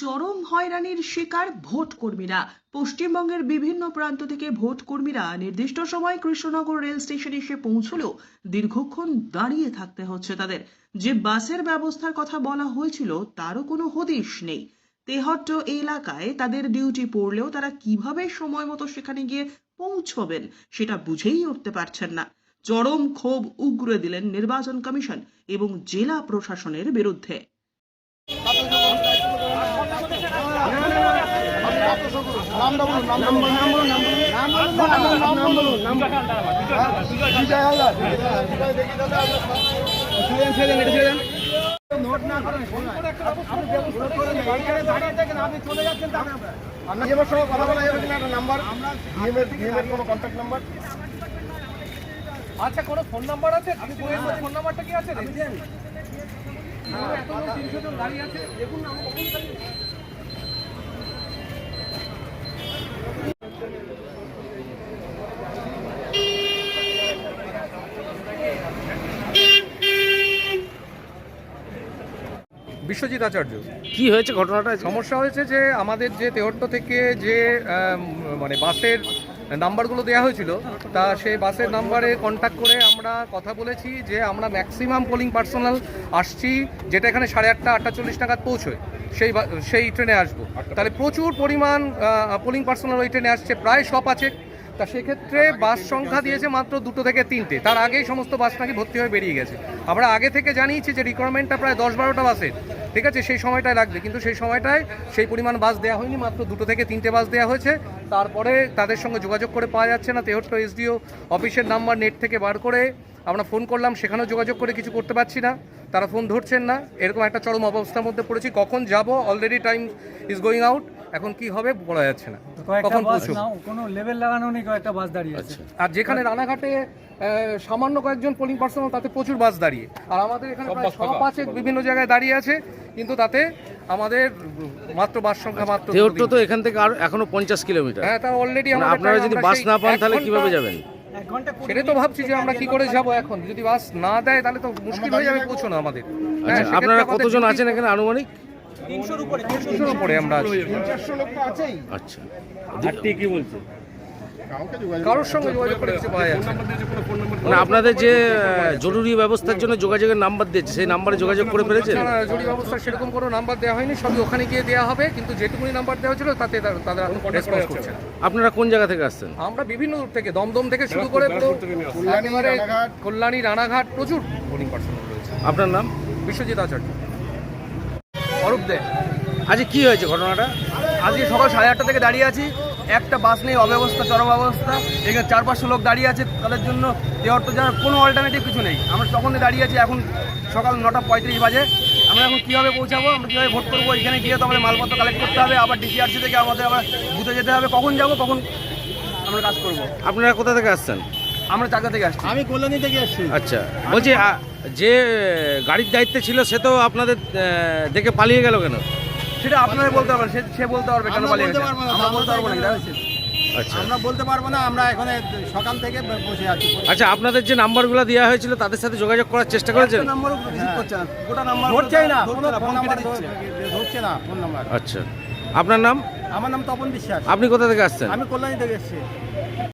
চরম হয়রানির শিকার ভোট কর্মীরা পশ্চিমবঙ্গের বিভিন্ন প্রান্ত থেকে ভোট কর্মীরা নির্দিষ্ট সময় কৃষ্ণনগর রেল স্টেশনে এসে পৌঁছলেও দীর্ঘক্ষণ দাঁড়িয়ে থাকতে হচ্ছে তাদের। যে বাসের ব্যবস্থার কথা বলা হয়েছিল, তারও কোনো হদিশ নেই। তেহট্ট এলাকায় তাদের ডিউটি পড়লেও তারা কীভাবে সময় মতো সেখানে গিয়ে পৌঁছবেন, সেটা বুঝেই উঠতে পারছেন না। চরম ক্ষোভ উগরে দিলেন নির্বাচন কমিশন এবং জেলা প্রশাসনের বিরুদ্ধে। নামটা বলুন নাম বলুন নাম বলুন নাম বলুন নাম বলুন নাম বলুন নাম বলুন বিজয় হালদার ছেড়েন ছেড়েন এটা ছেড়েন নোট না করেন আপনি ব্যবস্থা করেন এইখানে দাঁড়িয়ে থাকেন আপনি চলে যাচ্ছেন তাহলে আপনার এবার সঙ্গে কথা বলা যাবে কিনা একটা নাম্বার ডিএমের ডিএমের কোনো কন্ট্যাক্ট নাম্বার আচ্ছা কোনো ফোন নাম্বার আছে আপনি ফোন নাম্বারটা কি আছে দেখছেন এতজন তিনশো জন দাঁড়িয়ে আছে। দেখুন না আমি কখন দাঁড়িয়ে আছি। বিশ্বজিৎ আচার্য। কি হয়েছে ঘটনাটা? সমস্যা হয়েছে যে আমাদের যে তেহট্ট থেকে যে মানে বাসের নাম্বারগুলো দেওয়া হয়েছিল তা সেই বাসের নাম্বারে কন্ট্যাক্ট করে আমরা কথা বলেছি যে আমরা ম্যাক্সিমাম পোলিং পার্সোনাল আসছি যেটা এখানে সাড়ে আটটা আটটা চল্লিশ নাগাদ পৌঁছয়। সেই সেই ট্রেনে আসব। তাহলে প্রচুর পরিমাণ পোলিং পার্সোনাল ওই ট্রেনে আসছে প্রায় সব আছে। তা সেক্ষেত্রে বাস সংখ্যা দিয়েছে মাত্র দুটো থেকে তিনটে। তার আগেই সমস্ত বাস নাকি ভর্তি হয়ে বেরিয়ে গেছে। আমরা আগে থেকে জানিয়েছি যে রিকোয়ারমেন্টটা প্রায় দশ বারোটা বাসের। ঠিক আছে? সেই সময়টায় লাগবে। কিন্তু সেই সময়টায় সেই পরিমাণ বাস দেওয়া হয়নি। মাত্র দুটো থেকে তিনটে বাস দেওয়া হয়েছে। তারপরে তাদের সঙ্গে যোগাযোগ করে পাওয়া যাচ্ছে না। তেহট্ট এসডিও অফিসের নাম্বার নেট থেকে বার করে আমরা ফোন করলাম। সেখানেও যোগাযোগ করে কিছু করতে পারছি না। তারা ফোন ধরছেন না। এরকম একটা চরম অবস্থার মধ্যে পড়েছি। কখন যাব? Already time is going out এখন কি হবে বলা যাচ্ছে না। কখন পৌঁছবো? কোনো লেভেল লাগানো নেই কয়েকটা বাস দাঁড়িয়ে আছে। আর যেখানে রানাঘাটে সামান্য কয়েকজন পোলিং পার্সোনাল তাতে প্রচুর বাস দাঁড়িয়ে। আর আমাদের এখানে সব পাঁচে বিভিন্ন জায়গায় দাঁড়িয়ে আছে কিন্তু তাতে আমাদের মাত্র বাস সংখ্যা মাত্র দুটো তেহট্ট তো এখান থেকে আর এখনও পঞ্চাশ কিলোমিটার। হ্যাঁ তা অলরেডি মানে আপনারা যদি বাস না পান তাহলে কীভাবে যাবেন? এক ঘণ্টা কুড়ি সেটাই তো ভাবছি যে আমরা কি করে যাব এখন। যদি বাস না দেয় তাহলে তো মুশকিল হয়ে যাবে পৌঁছানো আমাদের। হ্যাঁ, আচ্ছা আপনারা কতজন আছেন এখানে আনুমানিক? তিনশোর উপরে আমরা আছি। চারশো লোক তো আছেই। আচ্ছা। যোগাযোগ কারোর সঙ্গে যোগাযোগ করে কিছু পাওয়া যাচ্ছে না। মানে আপনাদের যে জরুরি ব্যবস্থার জন্য যোগাযোগের নাম্বার দিয়েছে সেই নাম্বারে যোগাযোগ করে ফেলেছেন? না, জরুরি ব্যবস্থা সেরকম কোনো নাম্বার দেওয়া হয়নি সবই ওখানে গিয়ে দেওয়া হবে কিন্তু যেটুকুনি নাম্বার দেওয়া ছিল তাতে তারা- রেসপন্স করছে। আপনারা কোন জায়গা থেকে আসছেন? আমরা বিভিন্ন দূর থেকে দমদম থেকে শুরু করে কল্যাণী, রানাঘাট। প্রচুর। বোলিং পার্সোনাল রয়েছে। আপনার নাম? বিশ্বজিৎ আচার্য। অরূপ দে। আজকে কি হয়েছে ঘটনাটা? আজকে সকাল সাড়ে আটটা থেকে দাঁড়িয়ে আছি। একটা বাস নেই অব্যবস্থা চরম অবস্থা। এখানে চার পাঁচশো লোক দাঁড়িয়ে আছে তাদের জন্য। দেওয়ার তো যাওয়ার কোনো অল্টারনেটিভ কিছু নেই। আমরা তখন দাঁড়িয়ে আছি এখন সকাল নটা পঁয়ত্রিশ বাজে। আমরা এখন কীভাবে পৌঁছাবো? আমরা কীভাবে ভোট করব? এখানে গিয়ে তো আমাদের মালপত্র কালেক্ট করতে হবে। আবার ডিসিআরসি থেকে আমাদের আবার বুথে যেতে হবে। কখন যাব? কখন আমরা কাজ করব? আপনারা কোথা থেকে আসছেন? আমরা চাকদা থেকে আসছি। আমি কল্যাণী থেকে এসেছি। আচ্ছা। বলছি যে গাড়ির দায়িত্বে ছিল সে তো আপনাদের দেখে পালিয়ে গেল কেন? সেটা আপনারা বলতে পারবেন সে বলতে পারবে কেন পালিয়ে গেছে। পারব না, আমরা বলতে পারব না আচ্ছা। আমরা বলতে পারব না আমরা এখানে সকাল থেকে বসে আছি। আচ্ছা আপনাদের যে নাম্বারগুলো দেওয়া হয়েছিল তাদের সাথে যোগাযোগ করার চেষ্টা করেছেন? একটা নাম্বারও রিসিভ করছে না গোটা নাম্বার ধরছেই না না, ফোন ফোন নাম্বার ধরছে না ফোন নাম্বার। আচ্ছা। আপনার নাম? আমার নাম তপন বিশ্বাস। আপনি কোথা থেকে আসছেন? আমি কল্যাণী থেকে এসেছি।